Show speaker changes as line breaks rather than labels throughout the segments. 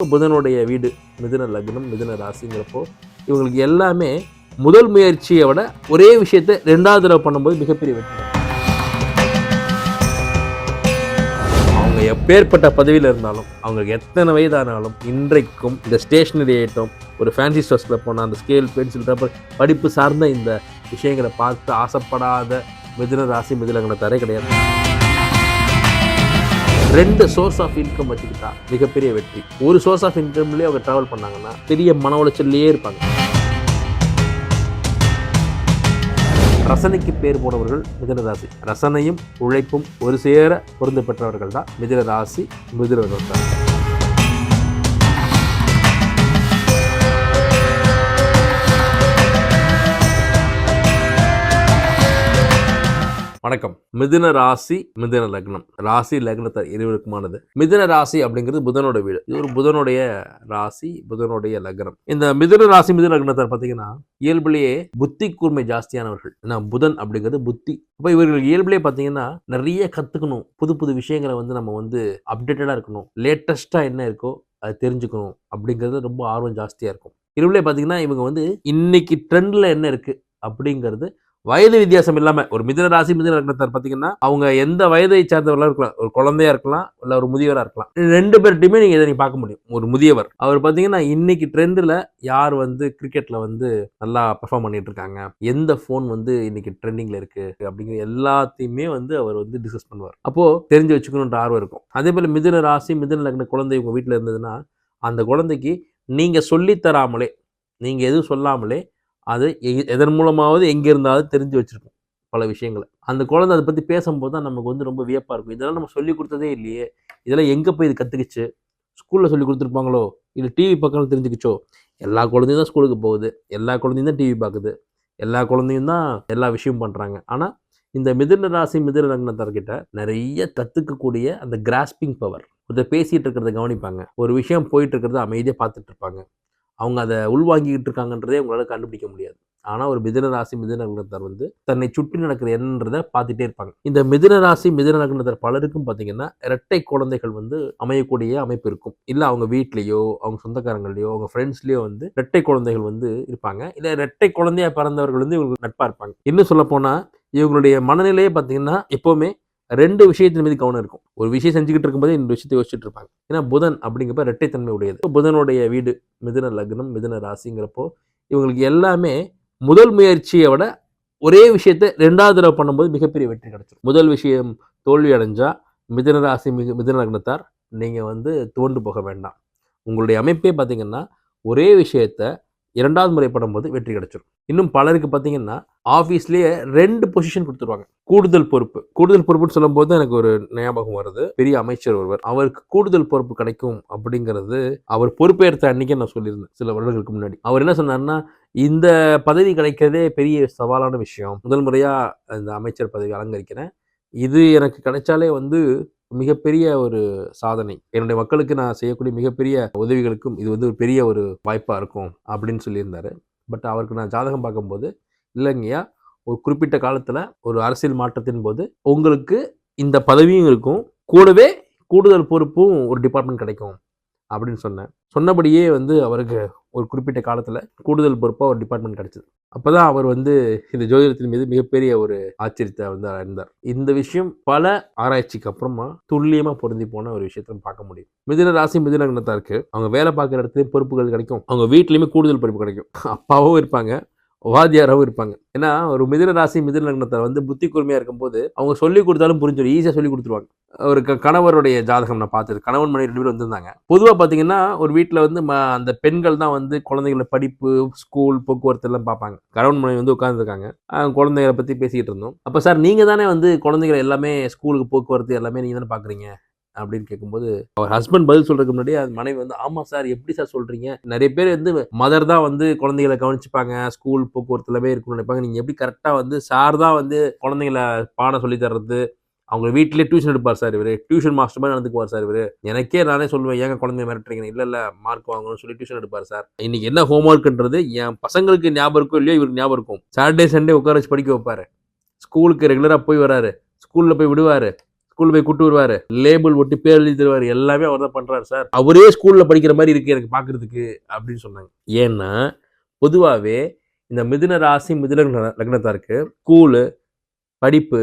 புதனுடைய வீடு மிதுன லக்னம் மிதுன ராசிங்கிறப்போ இவங்களுக்கு எல்லாமே முதல் முயற்சியை விட ஒரே விஷயத்தை ரெண்டாவது தடவை பண்ணும்போது மிகப்பெரிய வெற்றி. அவங்க எப்பேற்பட்ட பதவியில் இருந்தாலும் அவங்களுக்கு எத்தனை வயதானாலும் இன்றைக்கும் இந்த ஸ்டேஷனரி ஐட்டம் ஒரு ஃபேன்சி ஸ்டோர்ஸில் போனால் அந்த ஸ்கேல் பென்சில் ரப்பர் படிப்பு சார்ந்த இந்த விஷயங்களை பார்த்து ஆசைப்படாத மிதுன ராசி மிதுனங்கனத்தாரே கிடையாது. ரெண்டு சோர்ஸ் ஆஃப் இன்கம் வச்சுக்கிட்டா மிகப்பெரிய வெற்றி. ஒரு சோர்ஸ் ஆஃப் இன்கம்லேயே அவங்க ட்ராவல் பண்ணாங்கன்னா பெரிய மன உளைச்சல்லையே இருப்பாங்க. ரசனைக்கு பேர் போனவர்கள் மிதனராசி. ரசனையும் உழைப்பும் ஒரு சேர பொருந்து பெற்றவர்கள் தான் மிதனராசி ராசி தான் வணக்கம். மிதுன ராசி மிதுன லக்னம். ராசி லக்னத்தை இருவருக்குமானது மிதுன ராசி அப்படிங்கிறது புதனோட வீடு. இது ஒரு புதனுடைய ராசி புதனுடைய லக்னம். இந்த மிதுன ராசி மிதுன லக்னத்தை பார்த்தீங்கன்னா இயல்பிலேயே புத்தி கூர்மை ஜாஸ்தியானவர்கள். ஏன்னா புதன் அப்படிங்கிறது புத்தி. இப்போ இவர்கள் இயல்பிலே பார்த்தீங்கன்னா நிறைய கற்றுக்கணும் புது புது விஷயங்களை வந்து நம்ம வந்து அப்டேட்டடாக இருக்கணும். லேட்டஸ்ட்டாக என்ன இருக்கோ அது தெரிஞ்சுக்கணும் அப்படிங்கிறது ரொம்ப ஆர்வம் ஜாஸ்தியாக இருக்கும். இயல்பிலே பார்த்தீங்கன்னா இவங்க வந்து இன்னைக்கு ட்ரெண்டில் என்ன இருக்குது அப்படிங்கிறது வயது வித்தியாசம் இல்லாமல் ஒரு மிதன ராசி மிதன லக்னத்தார் பார்த்தீங்கன்னா அவங்க எந்த வயதை சார்ந்தவர்களாக இருக்கலாம் ஒரு குழந்தையா இருக்கலாம் இல்லை ஒரு முதியவராக இருக்கலாம். ரெண்டு பேர்ட்டையுமே நீங்கள் இதை நீங்கள் பார்க்க முடியும். ஒரு முதியவர். அவர் பார்த்தீங்கன்னா இன்னைக்கு ட்ரெண்டில் யார் வந்து கிரிக்கெட்டில் வந்து நல்லா பெர்ஃபார்ம் பண்ணிட்டு இருக்காங்க? எந்த ஃபோன் வந்து இன்னைக்கு ட்ரெண்டிங்கில் இருக்கு? அப்படிங்கிற எல்லாத்தையுமே வந்து அவர் வந்து டிஸ்கஸ் பண்ணுவார். அப்போது தெரிஞ்சு வச்சுக்கணுன்ற ஆர்வம் இருக்கும். அதே போல் மிதன ராசி மிதன லக்ன குழந்தை உங்கள் வீட்டில் இருந்ததுன்னா அந்த குழந்தைக்கு நீங்கள் சொல்லித்தராமலே தராமலே எதுவும் சொல்லாமலே அது எ- எதன் மூலமாவது எங்கே இருந்தாவது தெரிஞ்சு வச்சுருக்கும் பல விஷயங்களை. அந்த குழந்தை அதை பற்றி பேசும்போது தான் நமக்கு வந்து ரொம்ப வியப்பாக இருக்கும். இதெல்லாம் நம்ம சொல்லி கொடுத்ததே இல்லையே. இதெல்லாம் எங்கே போய் இது கற்றுக்குச்சு ஸ்கூலில் சொல்லி கொடுத்துருப்பாங்களோ? இல்லை டிவி பக்கம் தெரிஞ்சுக்கிச்சோ? எல்லா குழந்தையும் தான் ஸ்கூலுக்கு போகுது. எல்லா குழந்தையும் தான் டிவி பார்க்குது எல்லா குழந்தையும் தான் எல்லா விஷயமும் பண்ணுறாங்க ஆனால் இந்த மிதிர ராசி மிதிர லக்னத்தார்கிட்ட நிறைய கற்றுக்கக்கூடிய அந்த கிராஸ்பிங் பவர் இதை பேசிகிட்டு இருக்கிறத கவனிப்பாங்க. ஒரு விஷயம் போயிட்டு இருக்கிறத அமைதியாக பார்த்துட்டு இருப்பாங்க. அவங்க அதை உள்வாங்கிக்கிட்டு இருக்காங்கன்றதே உங்களால் கண்டுபிடிக்க முடியாது. ஆனால் ஒரு மிதன ராசி மிதன லக்னத்தார் வந்து தன்னை சுற்றி நடக்கிற என்னன்றதை பார்த்துட்டே இருப்பாங்க. இந்த மிதன ராசி மிதன லக்னத்தார் பலருக்கும் பார்த்தீங்கன்னா இரட்டை குழந்தைகள் வந்து அமையக்கூடிய அமைப்பு இருக்கும். இல்லை அவங்க வீட்லேயோ அவங்க சொந்தக்காரங்களையோ அவங்க ஃப்ரெண்ட்ஸ்லேயோ வந்து இரட்டை குழந்தைகள் வந்து இருப்பாங்க. இல்லை இரட்டை குழந்தையா பிறந்தவர்கள் வந்து இவங்களுக்கு நட்பாக இருப்பாங்க. இன்னும் சொல்ல போனால் இவங்களுடைய மனநிலையே பார்த்தீங்கன்னா எப்போவுமே ரெண்டு விஷயத்தின் மீது கவனம் இருக்கும். ஒரு விஷயம் செஞ்சுக்கிட்டு இருக்கும்போது இந்த விஷயத்தை யோசிச்சுட்டு இருப்பாங்க. ஏன்னா புதன் அப்படிங்கிறப்ப இரட்டைத்தன்மை உடையது. புதனுடைய வீடு மிதுன லக்னம் மிதுன ராசிங்கிறப்போ இவங்களுக்கு எல்லாமே முதல் முயற்சியை விட ஒரே விஷயத்தை ரெண்டாவது தடவை பண்ணும்போது மிகப்பெரிய வெற்றி கிடைச்சிடும் முதல் விஷயம் தோல்வி அடைஞ்சால் மிதுன ராசி மிகு மிதுன லக்னத்தார் நீங்கள் வந்து துவண்டு போக வேண்டாம். உங்களுடைய அமைப்பே பார்த்தீங்கன்னா ஒரே விஷயத்த இரண்டாவது முறை படும்போது வெற்றி கிடைச்சிடும் இன்னும் பலருக்கு பார்த்தீங்கன்னா ஆஃபீஸ்லேயே ரெண்டு பொசிஷன் கொடுத்துருவாங்க. கூடுதல் பொறுப்பு. கூடுதல் பொறுப்புன்னு சொல்லும்போது எனக்கு ஒரு ஞாபகம் வருது. பெரிய அமைச்சர் ஒருவர். அவருக்கு கூடுதல் பொறுப்பு கிடைக்கும் அப்படிங்கிறது அவர் பொறுப்பேற்ற அன்னைக்கே நான் சொல்லியிருந்தேன் சில வருடங்களுக்கு முன்னாடி. அவர் என்ன சொன்னார்னா இந்த பதவி கிடைக்கிறதே பெரிய சவாலான விஷயம். முதல் முறையாக இந்த அமைச்சர் பதவி அலங்கரிக்கிறேன். இது எனக்கு கிடைச்சாலே வந்து மிகப்பெரிய ஒரு சாதனை. என்னுடைய மக்களுக்கு நான் செய்யக்கூடிய மிகப்பெரிய உதவிகளுக்கும் இது வந்து ஒரு பெரிய ஒரு வாய்ப்பாக இருக்கும் அப்படின்னு சொல்லியிருந்தாரு. பட் அவருக்கு நான் ஜாதகம் பார்க்கும்போது இல்லைங்கய்யா ஒரு குறிப்பிட்ட காலத்தில் ஒரு அரசியல் மாற்றத்தின் போது உங்களுக்கு இந்த பதவியும் இருக்கும் கூடவே கூடுதல் பொறுப்பும் ஒரு டிபார்ட்மெண்ட் கிடைக்கும் அப்படின்னு சொன்னேன். சொன்னபடியே வந்து அவருக்கு ஒரு குறிப்பிட்ட காலத்தில் கூடுதல் பொறுப்பாக ஒரு டிபார்ட்மெண்ட் கிடச்சிது. அப்போ தான் அவர் வந்து இந்த ஜோதிடத்தின் மீது மிகப்பெரிய ஒரு ஆச்சரியத்தை வந்து அடைந்தார். இந்த விஷயம் பல ஆராய்ச்சிக்கு அப்புறமா துல்லியமாக பொருந்தி போன ஒரு விஷயத்த பார்க்க முடியும். மிதின ராசி மிதுன லக்னத்தாருக்கு அவங்க வேலை பார்க்குற இடத்துலையும் பொறுப்புகள் கிடைக்கும். அவங்க வீட்லேயுமே கூடுதல் பொறுப்பு கிடைக்கும். அப்பாவும் இருப்பாங்க. வாத்தியாராகவும் இருப்பாங்க. ஏன்னா ஒரு மிதுன ராசி மிதுன லக்னத்தை வந்து புத்தி கூர்மையாக இருக்கும்போது அவங்க சொல்லி கொடுத்தாலும் புரிஞ்சிடும் ஈஸியாக சொல்லி கொடுத்துருவாங்க. ஒரு கணவருடைய ஜாதகம் நான் பார்த்தது. கணவன் மனைவி ரெண்டு பேரும் வந்திருந்தாங்க. பொதுவாக பார்த்தீங்கன்னா ஒரு வீட்டில் வந்து ம அந்த பெண்கள் தான் வந்து குழந்தைங்கள படிப்பு ஸ்கூல் போக்குவரத்து எல்லாம் பார்ப்பாங்க. கணவன் மனைவி வந்து உட்காந்துருக்காங்க குழந்தைகளை பற்றி பேசிக்கிட்டு இருந்தோம். அப்போ சார் நீங்கள் தானே வந்து குழந்தைகளை எல்லாமே ஸ்கூலுக்கு போக்குவரத்து எல்லாமே நீங்கள் தானே பார்க்குறீங்க? அப்படின்னு கேட்கும்போது அவர் ஹஸ்பண்ட் பதில் சொல்றதுக்கு முன்னாடி அது மனைவி வந்து ஆமா சார் எப்படி சார் சொல்றீங்க? நிறைய பேர் வந்து மதர் தான் வந்து குழந்தைகளை கவனிச்சுப்பாங்க. ஸ்கூல் போக்குவரத்து எல்லாமே இருக்கும்னு நினைப்பாங்க. நீங்க எப்படி கரெக்டா வந்து சார் தான் வந்து குழந்தைங்களை பாடம் சொல்லி தர்றது? அவங்க வீட்டிலே டியூஷன் எடுப்பார் சார் இவர். டியூஷன் மாஸ்டர் மாதிரி நடந்துக்குவார் சார் இவர். எனக்கே நானே சொல்லுவேன் ஏங்க குழந்தைய மிரட்டுறீங்க? இல்லை இல்லை மார்க் வாங்கணும்னு சொல்லி டியூஷன் எடுப்பார் சார் இன்னைக்கு என்ன ஹோம்ஒர்க்ன்றது என் பசங்களுக்கு ஞாபகம் இருக்கும் இல்லையோ இவருக்கு ஞாபகம் இருக்கும். சாட்டர்டே சண்டே உட்கார வச்சு படிக்க வைப்பாரு. ஸ்கூலுக்கு ரெகுலராக போய் வராரு. ஸ்கூலில் போய் விடுவார். ஸ்கூல் போய் கூட்டு வருவாரு. லேபிள் ஒட்டி பேர் எழுதி தருவாரு. எல்லாமே அவர் தான் பண்றாரு சார் அவரே ஸ்கூல்ல படிக்கிற மாதிரி இருக்கு எனக்கு பாக்குறதுக்கு அப்படின்னு சொன்னாங்க. ஏன்னா பொதுவாகவே இந்த மிதுன ராசி மிதுன லக்னத்தாருக்கு ஸ்கூலு படிப்பு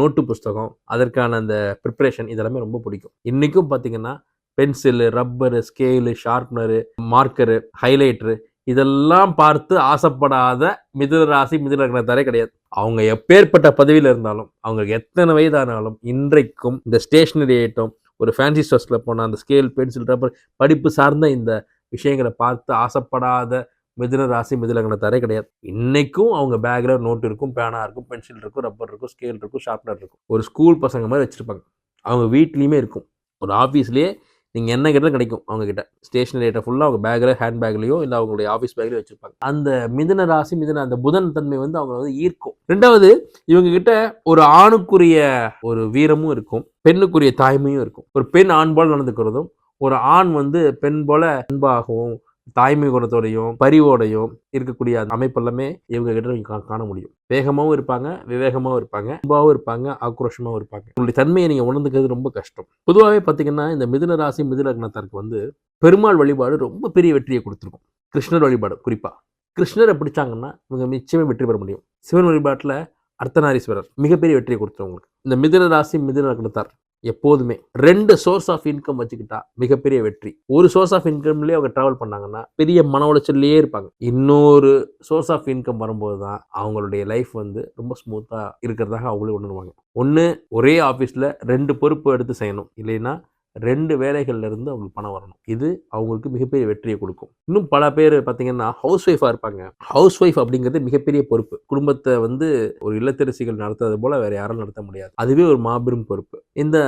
நோட்டு புஸ்தகம் அதற்கான அந்த ப்ரிப்பரேஷன் இதெல்லாமே ரொம்ப பிடிக்கும். இன்றைக்கும் பார்த்தீங்கன்னா pencil rubber scale sharpener marker highlighter இதெல்லாம் பார்த்து ஆசைப்படாத மிதுன ராசி மிதுன லக்னத்தாரே கிடையாது. அவங்க எப்பேற்பட்ட பதவியில் இருந்தாலும் அவங்களுக்கு எத்தனை வயதானாலும் இன்றைக்கும் இந்த ஸ்டேஷனரி ஐட்டம் ஒரு ஃபேன்சி ஸ்டோர்ஸில் போனால் அந்த ஸ்கேல் பென்சில் ரப்பர் படிப்பு சார்ந்த இந்த விஷயங்களை பார்த்து ஆசைப்படாத மிதுன ராசி மிதுன லக்னத்தாரே கிடையாது. இன்னைக்கும் அவங்க பேக்ல நோட் இருக்கும் பேனா இருக்கும் பென்சில் இருக்கும் ரப்பர் இருக்கும் ஸ்கேல் இருக்கும் ஷார்ப்னர் இருக்கும். ஒரு ஸ்கூல் பசங்க மாதிரி வச்சிருப்பாங்க. அவங்க வீட்லேயுமே இருக்கும். ஒரு ஆஃபீஸ்லேயே நீங்கள் என்ன கேட்டாலும் கிடைக்கும் அவங்கக்கிட்ட ஸ்டேஷனரி ஐட்டம் ஃபுல்லாக அவங்க பேக்கில் ஹேண்ட் பேக்லேயோ இல்லை அவங்களுடைய ஆஃபீஸ் பேக்லேயோ வச்சுருப்பாங்க. அந்த மிதன ராசி மிதுன அந்த புதன் தன்மை வந்து அவங்களை வந்து ஈர்க்கும். ரெண்டாவது இவங்க கிட்ட ஒரு ஆணுக்குரிய ஒரு வீரமும் இருக்கும். பெண்ணுக்குரிய தாய்மையும் இருக்கும். ஒரு பெண் ஆண் போல் நடந்துக்கிறதும் ஒரு ஆண் வந்து பெண் போல அன்பாகவும் தாய்மை குணத்தோடையும் பரிவோடையும் இருக்கக்கூடிய அந்த அமைப்பு எல்லாமே இவங்க கிட்ட நீங்கள் கா- காண முடியும். வேகமாகவும் இருப்பாங்க விவேகமாகவும் இருப்பாங்க அன்பாகவும் இருப்பாங்க ஆக்ரோஷமாகவும் இருப்பாங்க. உங்களுடைய தன்மையை நீங்கள் உணர்ந்துக்கிறது ரொம்ப கஷ்டம். பொதுவாகவே பார்த்தீங்கன்னா இந்த மிதுன ராசி மிதுனக்னத்தாருக்கு வந்து பெருமாள் வழிபாடு ரொம்ப பெரிய வெற்றியை கொடுத்துருக்கும். கிருஷ்ணர் வழிபாடு குறிப்பாக கிருஷ்ணரை பிடிச்சாங்கன்னா இவங்க நிச்சயமே வெற்றி பெற முடியும். சிவன் வழிபாட்டில் அர்த்தநாரீஸ்வரர் மிகப்பெரிய வெற்றியை கொடுத்துருவோம் உங்களுக்கு. இந்த மிதுன ராசி மிதுன லக்னத்தார் எப்போதுமே ரெண்டு சோர்ஸ் ஆஃப் இன்கம் வச்சுக்கிட்டா மிகப்பெரிய வெற்றி. ஒரு சோர்ஸ் ஆஃப் இன்கம்லேயே அவங்க ட்ராவல் பண்ணாங்கன்னா பெரிய மன உளைச்சல்லையே இருப்பாங்க. இன்னொரு சோர்ஸ் ஆஃப் இன்கம் வரும்போது தான் அவங்களுடைய லைஃப் வந்து ரொம்ப ஸ்மூத்தாக இருக்கிறதாக அவங்களே உணர்வாங்க. ஒன்று ஒரே ஆஃபீஸில் ரெண்டு பொறுப்பு எடுத்து செய்யணும். இல்லைன்னா ரெண்டு வேலைகள்லேருந்து அவங்களுக்கு பணம் வரணும். இது அவங்களுக்கு மிகப்பெரிய வெற்றியை கொடுக்கும். இன்னும் பல பேர் பார்த்தீங்கன்னா ஹவுஸ் ஒய்ஃபாக இருப்பாங்க. ஹவுஸ் ஒய்ஃப் அப்படிங்கிறது மிகப்பெரிய பொறுப்பு. குடும்பத்தை வந்து ஒரு இல்லத்தரசிகள் நடத்துறது போல் வேறு யாரும் நடத்த முடியாது. அதுவே ஒரு மாபெரும் பொறுப்பு. இந்த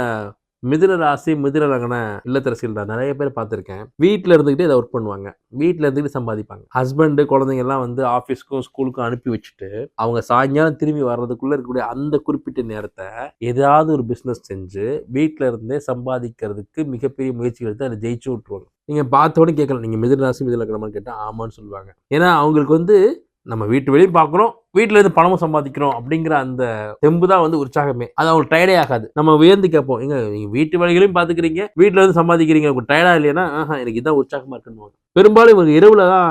மிதுன ராசி மிதுன லக்ன இல்லத்தரசிகள் நான் நிறைய பேர் பார்த்துருக்கேன். வீட்டில் இருந்துக்கிட்டே இதை ஒர்க் பண்ணுவாங்க. வீட்டில் இருந்துக்கிட்டு சம்பாதிப்பாங்க. ஹஸ்பண்டு குழந்தைங்கெல்லாம் வந்து ஆஃபீஸ்க்கும் ஸ்கூலுக்கும் அனுப்பி வச்சுட்டு அவங்க சாயங்காலம் திரும்பி வர்றதுக்குள்ளே இருக்கக்கூடிய அந்த குறிப்பிட்ட நேரத்தை ஏதாவது ஒரு பிஸ்னஸ் செஞ்சு வீட்டில் இருந்தே சம்பாதிக்கிறதுக்கு மிகப்பெரிய முயற்சி எடுத்து அதை ஜெயிச்சு விட்ருவாங்க நீங்கள் பார்த்தோன்னே கேட்கலாம் நீங்கள் மிதுன ராசி மிதுன லக்னமான்னு கேட்டால் ஆமான்னு சொல்லுவாங்க. ஏன்னா அவங்களுக்கு வந்து நம்ம வீட்டு வெளியும் பார்க்குறோம் வீட்டில் இருந்து பணமும் சம்பாதிக்கிறோம் அப்படிங்கிற அந்த தெம்பு தான் வந்து உற்சாகமே. அது அவங்களுக்கு டயர்டே ஆகாது. நம்ம வியந்து கேட்போம் எங்க நீங்கள் வீட்டு வேலைகளையும் பார்த்துக்கிறீங்க வீட்டில் இருந்து சம்பாதிக்கிறீங்க உங்களுக்கு டயர்டாக இல்லையா ஆஹா எனக்கு இதான் உற்சாகமாக இருக்குன்னு பெரும்பாலும் இவங்க இரவுல தான்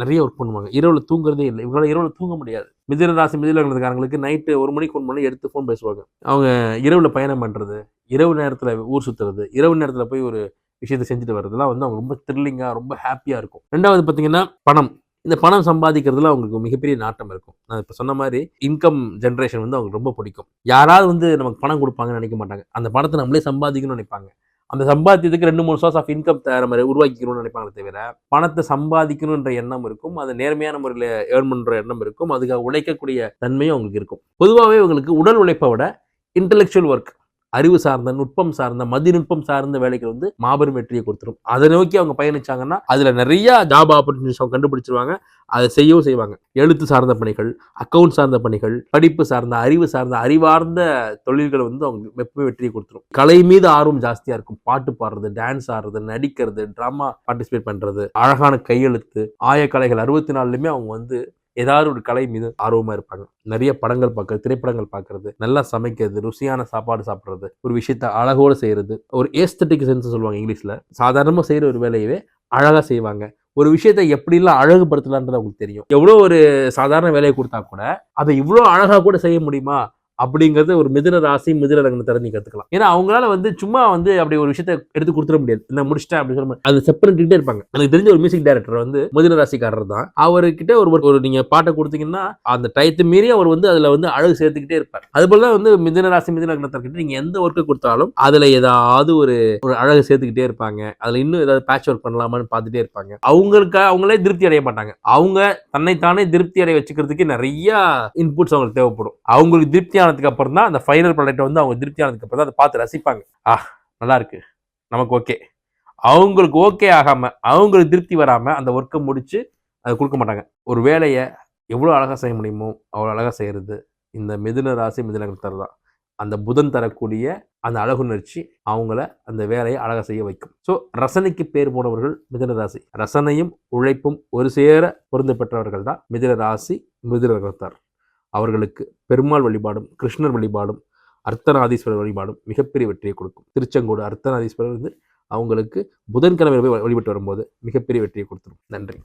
நிறைய ஒர்க் பண்ணுவாங்க. இரவில் தூங்குறதே இல்லை. இவங்களால இரவில் தூங்க முடியாது. மிதிர ராசி மிதிரங்கிறதுக்காரங்களுக்கு நைட்டு ஒரு மணிக்கு ஒன்று மணி எடுத்து ஃபோன் பேசுவாங்க. அவங்க இரவில் பயணம் பண்ணுறது இரவு நேரத்தில் ஊர் சுற்றுறது இரவு நேரத்தில் போய் ஒரு விஷயத்தை செஞ்சுட்டு வர்றதுலாம் வந்து அவங்க ரொம்ப த்ரில்லிங்காக ரொம்ப ஹாப்பியாக இருக்கும். ரெண்டாவது பார்த்தீங்கன்னா பணம். இந்த பணம் சம்பாதிக்கிறதுல அவங்களுக்கு மிகப்பெரிய நாட்டம் இருக்கும். நான் இப்போ சொன்ன மாதிரி இன்கம் ஜென்ரேஷன் வந்து அவங்களுக்கு ரொம்ப பிடிக்கும். யாராவது வந்து நமக்கு பணம் கொடுப்பாங்கன்னு நினைக்க மாட்டாங்க. அந்த பணத்தை நம்மளே சம்பாதிக்கணும்னு நினைப்பாங்க. அந்த சம்பாத்தியத்துக்கு ரெண்டு மூணு சோர்ஸ் ஆஃப் இன்கம் நம்ம உருவாக்கிக்கணும்னு நினைப்பாங்க தவிர பணத்தை சம்பாதிக்கணுன்ற எண்ணம் இருக்கும். அது நேர்மையான முறையில் ஏர்ன் பண்ணுற எண்ணம் இருக்கும். அதுக்காக உழைக்கக்கூடிய தன்மையும் அவங்களுக்கு இருக்கும். பொதுவாகவே இவங்களுக்கு உடல் உழைப்பை விட இன்டெலெக்சுவல் ஒர்க் அறிவு சார்ந்த நுட்பம் சார்ந்த மதிநுட்பம் சார்ந்த வேலைகள் வந்து மாபெரும் வெற்றியை கொடுத்துரும். அதை நோக்கி அவங்க பயணிச்சாங்கன்னா அதில் நிறைய ஜாப் ஆப்பர்ச்சுனிட்டிஸ் அவங்க கண்டுபிடிச்சிருவாங்க. அதை செய்யவும் செய்வாங்க. எழுத்து சார்ந்த பணிகள் அக்கவுண்ட் சார்ந்த பணிகள் படிப்பு சார்ந்த அறிவு சார்ந்த அறிவார்ந்த தொழில்களை வந்து அவங்க எப்பவுமே வெற்றியை கொடுத்துரும். கலை மீது ஆர்வம் ஜாஸ்தியாக இருக்கும். பாட்டு பாடுறது டான்ஸ் ஆடுறது நடிக்கிறது ட்ராமா பார்ட்டிசிபேட் பண்ணுறது அழகான கையெழுத்து ஆயக்கலைகள் அறுபத்தி நாலுலையுமே அவங்க வந்து ஏதாவது ஒரு கலை மீது ஆர்வமாக இருப்பாங்க. நிறைய படங்கள் பார்க்கறது திரைப்படங்கள் பார்க்கறது நல்லா சமைக்கிறது ருசியான சாப்பாடு சாப்பிட்றது ஒரு விஷயத்த அழகோடு செய்கிறது ஒரு ஏஸ்தட்டிக் சென்ஸ் சொல்லுவாங்க இங்கிலீஷில். சாதாரணமாக செய்கிற ஒரு வேலையவே அழகாக செய்வாங்க. ஒரு விஷயத்தை எப்படிலாம் அழகுபடுத்தலான்றது அவங்களுக்கு தெரியும். எவ்வளோ ஒரு சாதாரண வேலையை கொடுத்தா கூட அதை இவ்வளோ அழகாக கூட செய்ய முடியுமா? அப்படிங்கிறத ஒரு மிதுன ராசி மிதுன லக்னத்தை நீ கத்துக்கலாம். ஏன்னா அவங்களால வந்து சும்மா வந்து அப்படி ஒரு விஷயத்த எடுத்து கொடுத்துட முடியாது. நான் முடிச்சிட்டேன் அப்படின்னு சொல்ல அது செப்பரேட்டுக்கிட்டே இருப்பாங்க. எனக்கு தெரிஞ்ச ஒரு மியூசிக் டைரக்டர் வந்து மிதுன ராசிக்காரர் தான். அவர்கிட்ட ஒரு ஒரு நீங்க பாட்டை கொடுத்தீங்கன்னா அந்த டயத்தை மீறி அவர் வந்து அதுல வந்து அழகு சேர்த்துக்கிட்டே இருப்பார். அது போல தான் வந்து மிதுன ராசி மிதுன கிட்ட நீங்க எந்த ஒர்க்கு கொடுத்தாலும் அதுல ஏதாவது ஒரு ஒரு அழகு சேர்த்துக்கிட்டே இருப்பாங்க. அதுல இன்னும் ஏதாவது பேட்ச் ஒர்க் பண்ணலாமான்னு பார்த்துட்டே இருப்பாங்க. அவங்களுக்கு அவங்களே திருப்தி அடைய மாட்டாங்க. அவங்க தன்னைத்தானே திருப்தி அடைய வச்சுக்கிறதுக்கு நிறைய இன்புட்ஸ் அவங்களுக்கு தேவைப்படும். அவங்களுக்கு திருப்தியான ஆனதுக்கு அப்புறம் தான் அந்த ஃபைனல் ப்ராடக்ட் வந்து அவங்க திருப்தி ஆனதுக்கு அப்புறம் தான் அதை பார்த்து ரசிப்பாங்க. ஆ நல்லா இருக்கு. நமக்கு ஓகே அவங்களுக்கு ஓகே ஆகாம அவங்களுக்கு திருப்தி வராம அந்த ஒர்க்கை முடிச்சு அதை கொடுக்க மாட்டாங்க. ஒரு வேலையை எவ்வளோ அழகாக செய்ய முடியுமோ அவ்வளோ அழகாக செய்கிறது இந்த மிதுன ராசி மிதுன தான். அந்த புதன் தரக்கூடிய அந்த அழகுணர்ச்சி அவங்கள அந்த வேலையை அழகாக செய்ய வைக்கும். ஸோ ரசனைக்கு பேர் போனவர்கள் மிதுன ராசி. ரசனையும் உழைப்பும் ஒரு சேர பொருந்து பெற்றவர்கள் தான் மிதுன ராசி மிதுன அவர்களுக்கு பெருமாள் வழிபாடும் கிருஷ்ணர் வழிபாடும் அர்த்தநாதீஸ்வரர் வழிபாடும் மிகப்பெரிய வெற்றியை கொடுக்கும். திருச்செங்கோடு அர்த்தநாதீஸ்வரர் வந்து அவங்களுக்கு புதன்கிழமை போய் வழிபட்டு வரும்போது மிகப்பெரிய வெற்றியை கொடுத்துரும். நன்றி.